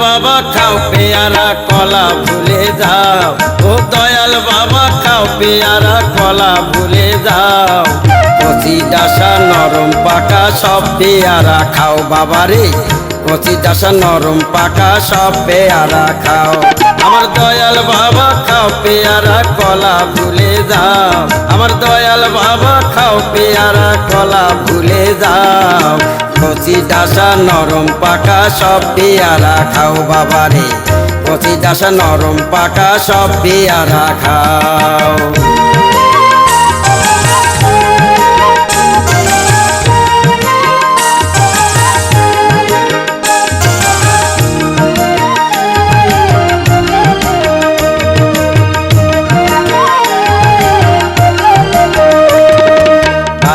খাও পেয়ারা, কলা ভুলে যাও। ও দয়াল বাবা, খাও পেয়ারা, কলা ভুলে যাও। কচি ডাসা, নরম পাকা, সব পেয়ারা খাও বাবা রে। কচি ডাসা, নরম পাকা, সব পেয়ারা খাও। আমার দয়াল বাবা, খাও পেয়ারা, কলা ভুলে যাও। আমার দয়াল বাবা, খাও পেয়ারা, কলা ভুলে যাও। কচি ডাসা নরম পাকা সব পেয়ারা খাও বাবারে। কচি ডাসা নরম পাকা সব পেয়ারা খাও।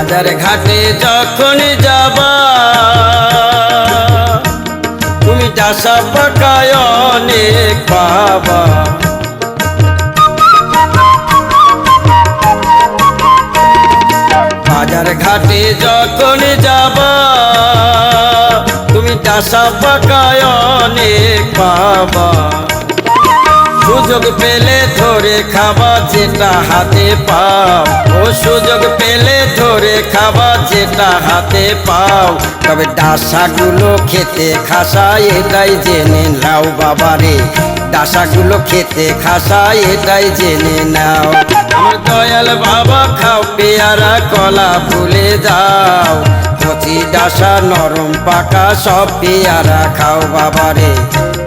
বাজার ঘাটে যখন যাবা, তুমি ডাসা পাকায় অনেক পাবা। বাজার ঘাটে যখন যাবা, তুমি ডাসা পাকায় অনেক পাবা। সুযোগ পেলে ধরে খাবা, যেটা হাতে ও সুযোগ পেলে ধরে খাবা যেটা হাতে পাও। তবে ডাসাগুলো খেতে খাসা, এটাই জেনে নাও বাবারে। ডাসাগুলো খেতে খাসা, এটাই জেনে নাও। আমার দয়াল বাবা খাও, পেয়ারা, কলা ভুলে যাও কচি ডাসা নরম পাকা, সব পেয়ারা খাও বাবারে।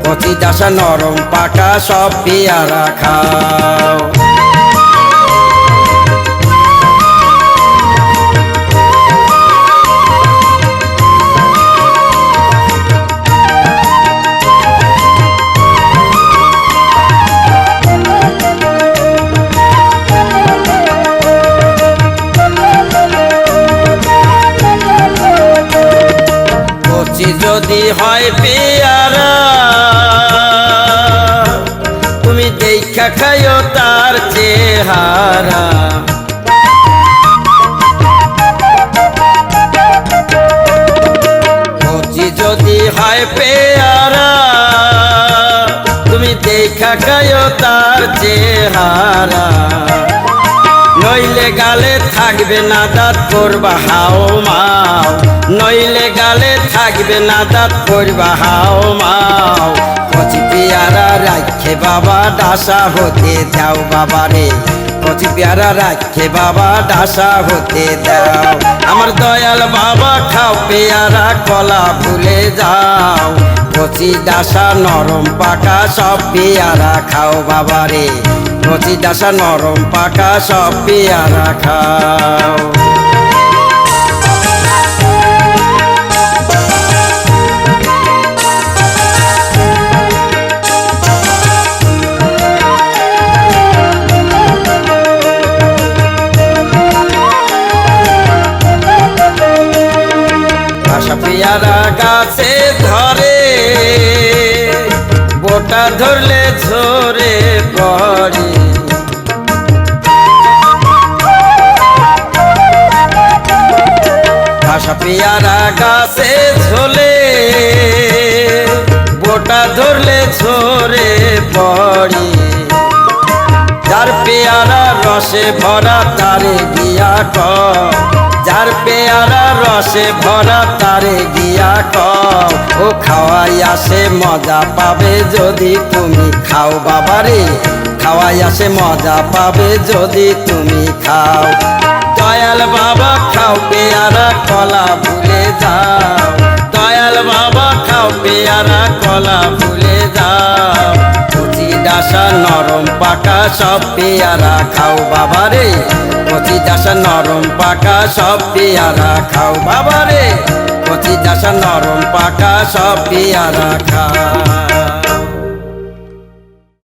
কচি ডাসা নরম পাকা, সব পেয়ারা খাও। যদি হয় পেয়ারা, তুমি দেখা খাইও তার চেহারা। যদি হয় পেয়ারা, তুমি দেখা খাইও তার চেহারা। নইলে গালে থাকবে না দাঁত করবা, হাও মাও। নইলে গালে থাকবে না দাঁত করবা, হাও মাও। কচি পেয়ারা রাখে বাবা, ডাসা হতে দাও বাবা রে কচি পেয়ারা রাখে বাবা, ডাসা হতে দাও। আমার দয়াল বাবা, খাও পেয়ারা, কলা ভুলে যাও। কচি ডাসা, নরম পাকা, সব পেয়ারা খাও বাবা রে কচি ডাসা নরম পাকা সব পেয়ারা খাও। পেয়ারা গাছে ধরে বোটা ধরলে ঝরে আশা পেয়ারা গাছে ঝোলে বোটা ধরলে ঝরে পড়ে। যার পেয়ারা রসে ভরা তারে গিয়া ক, যার পেয়ারা রসে ভরা তারে গিয়া ক, ও খাওয়াই আসে মজা পাবে যদি তুমি খাও বাবারে। খাওয়াই আসে মজা পাবে যদি তুমি খাও। দয়াল বাবা, খাও পেয়ারা, কলা ভুলে যাও। দয়াল বাবা, খাও পেয়ারা, কলা ভুলে যাও। কচি ডাসা, নরম পাকা, সব পেয়ারা খাও বাবা রে। কচি ডাসা, নরম পাকা, সব পেয়ারা খাও বাবা রে। কচি ডাসা, নরম পাকা, সব পেয়ারা খাও।